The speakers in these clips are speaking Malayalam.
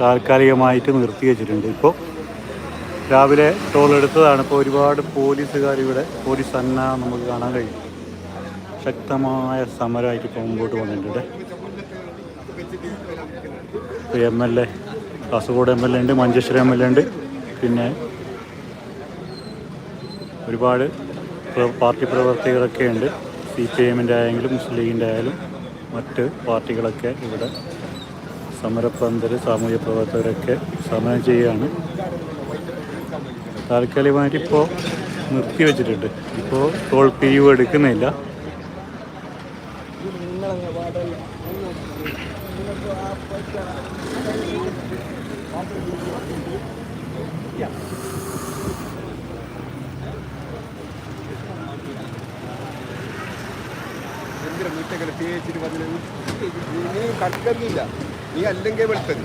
താൽക്കാലികമായിട്ട് നിർത്തി വെച്ചിട്ടുണ്ട്. ഇപ്പോൾ രാവിലെ ടോൾ എടുത്തതാണ്. ഇപ്പോൾ ഒരുപാട് പോലീസുകാർ ഇവിടെ പോലീസ് സന്ന നമുക്ക് കാണാൻ കഴിയും. ശക്തമായ സമരമായിട്ട് ഇപ്പോൾ മുമ്പോട്ട് വന്നിട്ടുണ്ട്. ഇപ്പോൾ M L A Kasaragod M L A ഉണ്ട് മഞ്ചേശ്വരം എം എൽ എ ഉണ്ട്. പിന്നെ ഒരുപാട് പാർട്ടി പ്രവർത്തകരൊക്കെ ഉണ്ട്. സി പി എമ്മിന്റെ ആയെങ്കിലും മുസ്ലിം ലീഗിന്റെ ആയാലും മറ്റ് പാർട്ടികളൊക്കെ ഇവിടെ സമരപ്പന്തൽ സാമൂഹ്യ പ്രവർത്തകരൊക്കെ സമരം ചെയ്യുകയാണ്. താൽക്കാലികമായിട്ട് ഇപ്പോൾ നിർത്തിവെച്ചിട്ടുണ്ട് ഇപ്പോൾ ടോൾ പിരിവ് എടുക്കുന്നില്ല. എന്തിനാ വീട്ടിൽ തേച്ചിട്ട് പറഞ്ഞത്? നീ കണക്കൊന്നുമില്ല നീ അല്ലെങ്കിൽ വെളുത്തത്.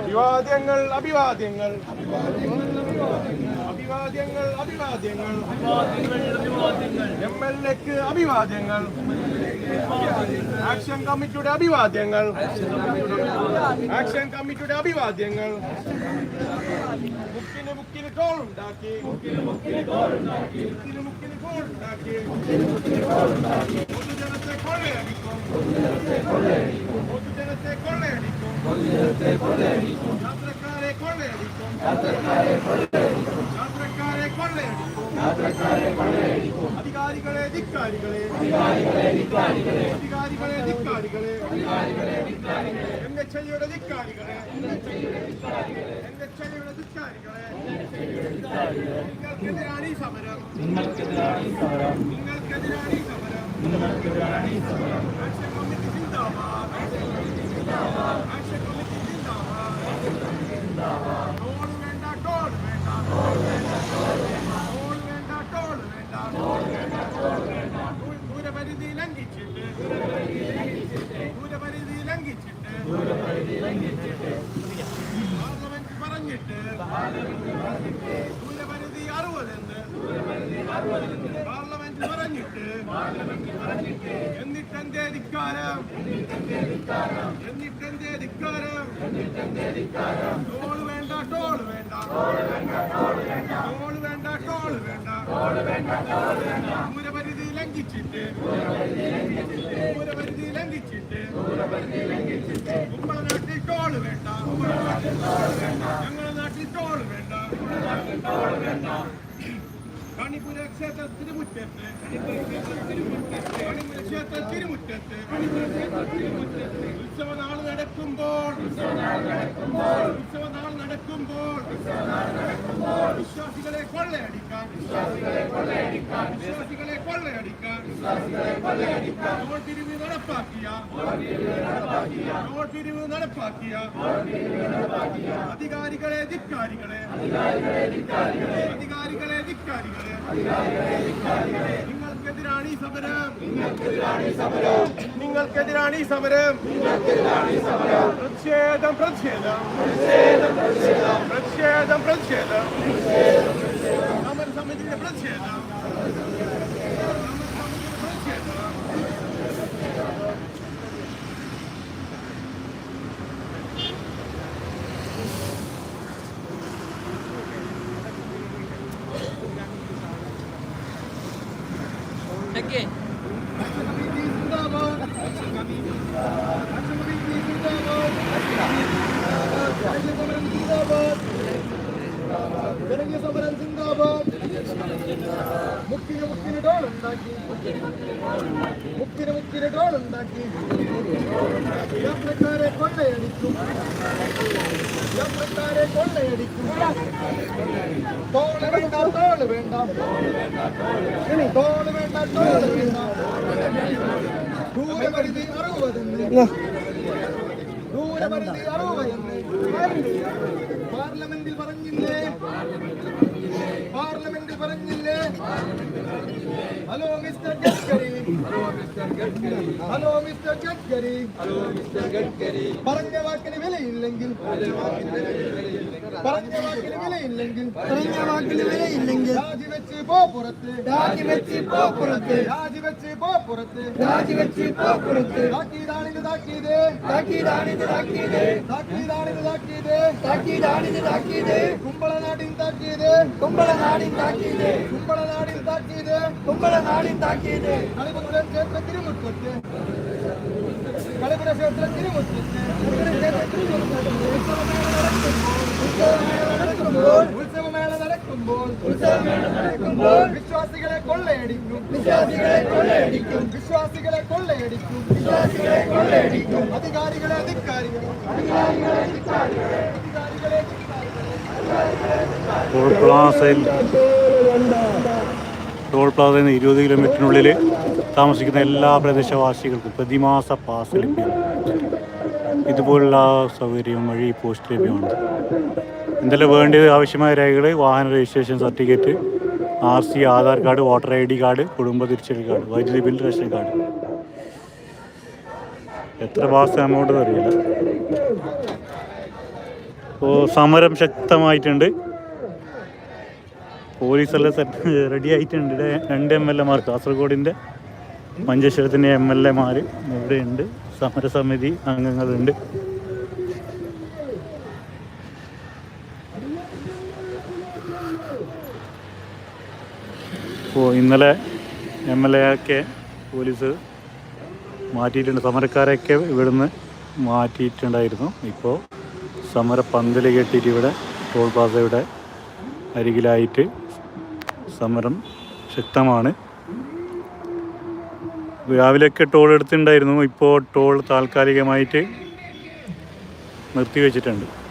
അഭിവാദ്യങ്ങൾ അഭിവാദ്യങ്ങൾ. അഭിവാദ്യങ്ങൾ അഭിവാദ്യങ്ങൾ. എം എൽ എക്ക് അഭിവാദ്യങ്ങൾ. ആക്ഷൻ കമ്മിറ്റിയുടെ അഭിവാദ്യങ്ങൾ. ആക്ഷൻ കമ്മിറ്റിയുടെ അഭിവാദ്യങ്ങൾ. മുക്കിന് മുക്കിന് കോൾ ഉണ്ടാക്കി. മുക്കിന് മുക്കിന് കോൾ ഉണ്ടാക്കി. പൊതുജനത്തെ കൊള്ളയടിക്കും പൊതുജനത്തെ കൊള്ളയടിക്കും യാത്രക്കാരെ കൊള്ളയടിക്കും യാത്രക്കാരെ കൊള്ളയടിക്കും അധികാരികളെ ധിക്കാരികളെ അധികാരികളെ ധിക്കാരികളെ എന്റെ ചെല്ലിയുടെ ധിക്കാരികളെ എന്റെ ചെല്ലിയുടെ ധിക്കാരികളെ നിങ്ങൾക്കെതിരാണ് ഈ സമരം നിങ്ങൾക്കെതിരാണ് ഈ സമരം ആക്ഷൻ കമ്മിറ്റി സിന്ദാബാദ് ആക്ഷൻ കമ്മിറ്റി സിന്ദാബാദ് ടോൾ വേണ്ട ടോൾ വേണ്ട ടോൾ വേണ്ട ടോൾ വേണ്ട ദൂരപരിധി ലംഘിച്ചിട്ട് ദൂരപരിധി ലംഘിച്ചിട്ട് പാർലമെന്റ് പറഞ്ഞിട്ട് ദൂരപരിധി എന്നിട്ടെന്തേ ധിക്കാരം എന്നിട്ടെന്തേ ധിക്കാരം ടോൾ വേണ്ട ടോൾ വേണ്ട ടോൾ വേണ്ട ടോൾ വേണ്ട ദൂരപരിധി ലംഘിച്ചിട്ട് ദൂരപരിധി ലംഘിച്ചിട്ട് നമ്മുടെ നാട്ടിൽ ടോൾ വേണ്ട. ഞങ്ങളുടെ നാട്ടിൽ ടോൾ വേണ്ട. കണിപുര ക്ഷേത്രത്തിന് മുറ്റത്ത് കണിപുര മണിക്ഷേത്ര തിരുമുറ്റത്ത് ഉത്സവനാൾ നടക്കുമ്പോൾ ഉത്സവനാൾ നടക്കുമ്പോൾ വിശ്വാസികളെ കൊള്ളയടിക്കാൻ വിശ്വാസികളെ കൊള്ളയടിക്കാൻ നോൾ പിരിവ് നടപ്പാക്കിയ. അധികാരികളെ ധിക്കാരികളെ. അധികാരികളെ ധിക്കാരികളെ. നിങ്ങൾക്കെതിരാണ് ഈ സമരം. നിങ്ങൾക്കെതിരാണ് ഈ സമരം. പ്രതിഷേധം പ്രതിഷേധം. പ്രതിഷേധം പ്രതിഷേധം. പ്രതിഷേധം സമിതിയുടെ പ്രതിഷേധം പ്രതിഷേധം. ജനകീയ സമരം സിന്ദാബാദ് മുക്കിന് മുക്കിന് ഡോൾ ഉണ്ടാക്കി. മുക്കിന് മുക്കിന് ഡോൾ ഉണ്ടാക്കി. യാത്രക്കാരെ കൊള്ളയടിക്കും യാത്രക്കാരെ കൊള്ളയടിക്കും ടോൾ വേണ്ട ടോൾ വേണ്ട. ടോൾ വേണ്ട ദൂരപരിധി അറുപതെന്ന് ദൂരപരിധി അറുപതെന്ന് പാർലമെന്റിൽ പറഞ്ഞില്ലേ? പാർലമെന്റിൽ പറഞ്ഞില്ലേ? Hello mister Gadkari hello mister Gadkari hello mister Gadkari പറഞ്ഞ വാക്കിന് വിലയില്ലെങ്കിൽ പറഞ്ഞ വാക്കിന് വിലയില്ലെങ്കിൽ പറഞ്ഞ വാക്കിന് വിലയില്ലെങ്കിൽ രാജിവെച്ച് പോ പുറത്ത് രാജിവെച്ച് പോ പുറത്ത് രാജിവെച്ച് പോ പുറത്ത് രാജിവെച്ച് പോ പുറത്ത് താക്കീതാണിത് താക്കീത് താക്കീതാണിത് താക്കീത് താക്കീതാണിത് താക്കീത് താക്കീതാണിത് താക്കീത് കുമ്പളനാടിൻ താക്കീത് കുമ്പളനാടിൻ താക്കീത് കുമ്പളനാടിൻ താക്കീത് കുമ്പളനാടിൻ താക്കീത് കളിപുര ക്ഷേത്രത്തിന് മുറ്റത്ത് കളിപുര ക്ഷേത്രത്തിന് മുറ്റത്ത് ഉത്സവമേള നടക്കുമ്പോൾ ഉത്സവമേള നടക്കുമ്പോൾ വിശ്വാസികളെ കൊള്ളയടിക്കും വിശ്വാസികളെ കൊള്ളയടിക്കും വിശ്വാസികളെ കൊള്ളയടിക്കും വിശ്വാസികളെ കൊള്ളയടിക്കും അധികാരികളെ അധികാരികളെ അധികാരികളെ അധികാരികളെ അധികാരികളെ ടോൾ പ്ലാസയിൽ ടോൾ പ്ലാസയിൽ നിന്ന് ഇരുപത് കിലോമീറ്ററിനുള്ളിൽ താമസിക്കുന്ന എല്ലാ പ്രദേശവാസികൾക്കും പ്രതിമാസ പാസ് ലഭ്യമാണ്. ഇതുപോലുള്ള സൗകര്യം വഴി പോസ്റ്റ് ലഭ്യമാണ്. എന്തെല്ലാം വേണ്ടത് ആവശ്യമായ രേഖകൾ വാഹന registration certificate R C Aadhaar card voter I D card കുടുംബ തിരിച്ചറിയൽ കാർഡ് വൈദ്യുതി ബിൽ റേഷൻ കാർഡ്. എത്ര മാസം എമൗണ്ട് അറിയില്ല. അപ്പോൾ സമരം ശക്തമായിട്ടുണ്ട്. പോലീസെല്ലാം സെറ്റ് റെഡി ആയിട്ടുണ്ട്. രണ്ട് എം എൽ എമാർ കാസർഗോഡിന്റെ മഞ്ചേശ്വരത്തിന്റെ എം എൽ എമാർ ഇവിടെയുണ്ട് സമരസമിതി അംഗങ്ങളുണ്ട്. ഇപ്പോൾ ഇന്നലെ എം എൽ എ ഒക്കെ പോലീസ് മാറ്റിയിട്ടുണ്ട്. സമരക്കാരെയൊക്കെ ഇവിടുന്ന് മാറ്റിയിട്ടുണ്ടായിരുന്നു. ഇപ്പോൾ സമര പന്തൽ കെട്ടിയിട്ട് ഇവിടെ ടോൾ പ്ലാസയുടെ അരികിലായിട്ട് സമരം ശക്തമാണ്. രാവിലെയൊക്കെ ടോൾ എടുത്തിട്ടുണ്ടായിരുന്നു. ഇപ്പോൾ ടോൾ താൽക്കാലികമായിട്ട് നിർത്തിവെച്ചിട്ടുണ്ട്.